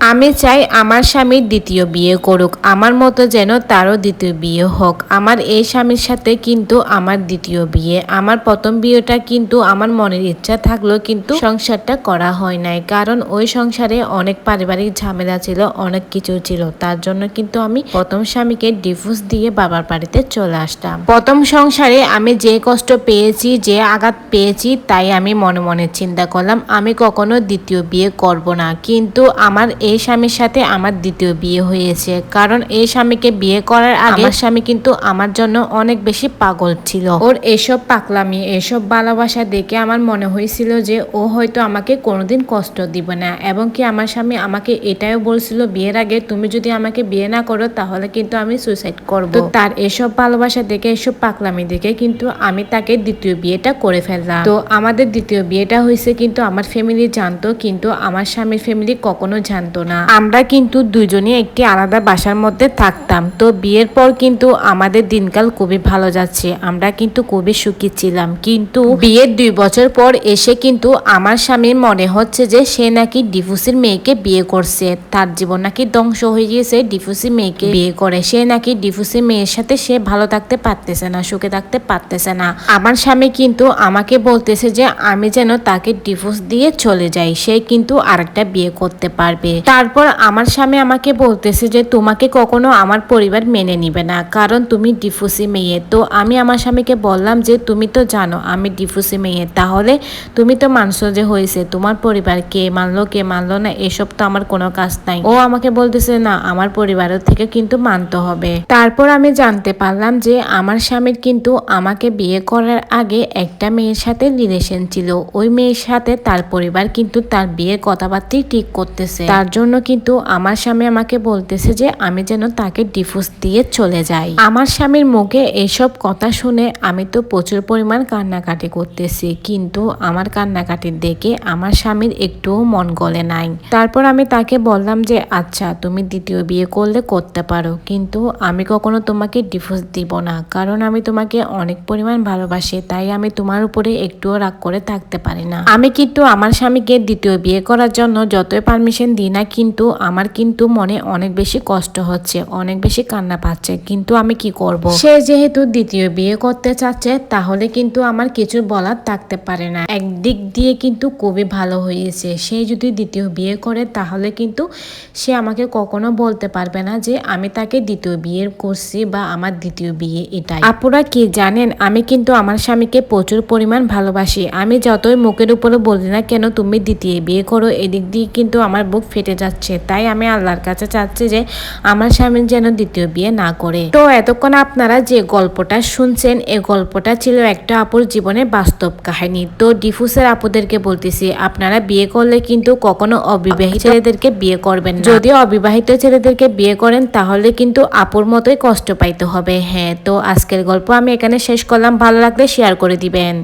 আমি চাই আমার স্বামীর দ্বিতীয় বিয়ে করুক, আমার মতো যেন তারও দ্বিতীয় বিয়ে হোক। আমার এই স্বামীর সাথে কিন্তু আমার দ্বিতীয় বিয়ে, আমার প্রথম বিয়েটা কিন্তু আমার মনের ইচ্ছা থাকলেও কিন্তু সংসারটা করা হয় নাই। কারণ ওই সংসারে অনেক পারিবারিক ঝামেলা ছিল, অনেক কিছু ছিল। তার জন্য কিন্তু আমি প্রথম স্বামীকে ডিভোর্স দিয়ে বাবার বাড়িতে চলে আসতাম। প্রথম সংসারে আমি যে কষ্ট পেয়েছি, যে আঘাত পেয়েছি, তাই আমি মনে মনে চিন্তা করলাম, আমি কখনো দ্বিতীয় বিয়ে করব না। কিন্তু আমার এই স্বামীর সাথে আমার দ্বিতীয় বিয়ে হয়েছে। কারণ এই স্বামীকে বিয়ে করার আগে আমার স্বামী কিন্তু আমার জন্য অনেক বেশি পাগল ছিল। ওর এসব পাকলামি এসব ভালোবাসা দেখে আমার মনে হয়েছিল যে ও হয়তো আমাকে কোনোদিন কষ্ট দিবে না এবং কি আমার স্বামী আমাকে এটাও বলছিল বিয়ের আগে তুমি যদি আমাকে বিয়ে না করো তাহলে কিন্তু আমি সুইসাইড করব। তো তার এসব ভালোবাসা দেখে এসব পাকলামি দেখে কিন্তু আমি তাকে দ্বিতীয় বিয়েটা করে ফেললাম। তো আমাদের দ্বিতীয় বিয়েটা হয়েছে কিন্তু আমার ফ্যামিলি জানতো কিন্তু আমার স্বামীর ফ্যামিলি কখনো জানতো না। আমরা কিন্তু দুজনে একটি আলাদা বাসার মধ্যে থাকতাম। তো বিয়ের পর কিন্তু আমাদের দিনকাল খুবই ভালো যাচ্ছে। আমরা কিন্তু খুবই সুখী ছিলাম। কিন্তু বিয়ের দুই বছর পর এসে কিন্তু আমার স্বামীর মনে হচ্ছে যে সে নাকি ডিভোর্সের মেয়েকে বিয়ে করছে। তার জীবন নাকি ধ্বংস হয়ে গিয়েছে ডিভোর্সি মেয়েকে বিয়ে করে। সে নাকি ডিভোর্সি মেয়ের সাথে সে ভালো থাকতে পারতেছে না, সুখে থাকতে পারতেছে না। আমার স্বামী কিন্তু আমাকে বলতেছে যে আমি যেন তাকে ডিভোর্স দিয়ে চলে যাই, সে কিন্তু আরেকটা বিয়ে করতে পারবে। তারপর আমার স্বামী আমাকে বলতেছে যে তোমাকে কখনো আমার পরিবার মেনে নিবে না, কারণ তুমি ডিফুসি মেয়ে। তো আমি আমার স্বামীকে বললাম যে, তুমি তো জানো আমি ডিফুসি মেয়ে, তাহলে তুমি তো মানছো যে হয়েছে, তোমার পরিবার কে মানলো কে মানলো না, এসব তো আমার কোনো কাজ নাই। ও আমাকে বলতেছে, না, আমার পরিবারের থেকে কিন্তু মানতে হবে। তারপর আমি জানতে পারলাম যে, আমার স্বামীর কিন্তু আমাকে বিয়ে করার আগে একটা মেয়ের সাথে রিলেশন ছিল। ওই মেয়ের সাথে তার পরিবার কিন্তু তার বিয়ের কথাবার্তাই ঠিক করতেছে। তার জন্য কিন্তু আমার স্বামী আমাকে বলতেছে যে আমি যেন তাকে ডিভোর্স দিয়ে চলে যাই। আমার স্বামীর মুখে এসব কথা শুনে আমি তো প্রচুর পরিমাণ কান্নাকাটি করতেছি, কিন্তু আমার কান্নাকাটি দেখে আমার স্বামীর একটুও মন গলে নাই। তারপর আমি তাকে বললাম যে আচ্ছা তুমি দ্বিতীয় বিয়ে করলে করতে পারো, কিন্তু আমি কখনো তোমাকে ডিভোর্স দিব না, কারণ আমি তোমাকে অনেক পরিমাণ ভালোবাসি, তাই আমি তোমার উপরে একটুও রাগ করে থাকতে পারি না। আমি কিন্তু আমার স্বামীকে দ্বিতীয় বিয়ে করার জন্য যতই পারমিশন দিই না কিন্তু আমার কিন্তু মনে অনেক বেশি কষ্ট হচ্ছে অনেক বেশি কান্না পাচ্ছে। কিন্তু আমি কি করব? সে যেহেতু দ্বিতীয় বিয়ে করতে চাচ্ছে তাহলে কিন্তু আমার কিছু বলার থাকতে পারে না। একদিক দিয়ে কিন্তু খুবই ভালো হয়েছে। সে যদি দ্বিতীয় বিয়ে করে তাহলে কিন্তু সে আমাকে কখনো বলতে পারবে না যে আমি তাকে দ্বিতীয় বিয়ে করছি বা আমার দ্বিতীয় বিয়ে এটাই। আপুরা কি জানেন আমি কিন্তু আমার স্বামীকে প্রচুর পরিমাণ ভালোবাসি। আমি যতই মুখের উপরে বলি না কেন তুমি দ্বিতীয় বিয়ে করো। এদিক দিয়ে কিন্তু আমার বুক ফেটে যাচ্ছে। তাই আমি আল্লাহর কাছে চাচ্ছি যে আমার স্বামী যেন দ্বিতীয় বিয়ে না করে। তো এতক্ষণ আপনারা যে গল্পটা শুনছেন এই গল্পটা ছিল একটা আপুর জীবনে বাস্তব কাহিনী। তো ডিফুসের আপুদেরকে বলতেছি আপনারা বিয়ে করলে কিন্তু কখনো অবিবাহিত ছেলেদেরকে বিয়ে করবেন না। যদি অবিবাহিত ছেলেদেরকে বিয়ে করেন তাহলে কিন্তু আপুর মতোই কষ্ট পাইতে হবে। হ্যাঁ তো আজকের গল্প আমি এখানে শেষ করলাম। ভালো লাগলে শেয়ার করে দিবেন।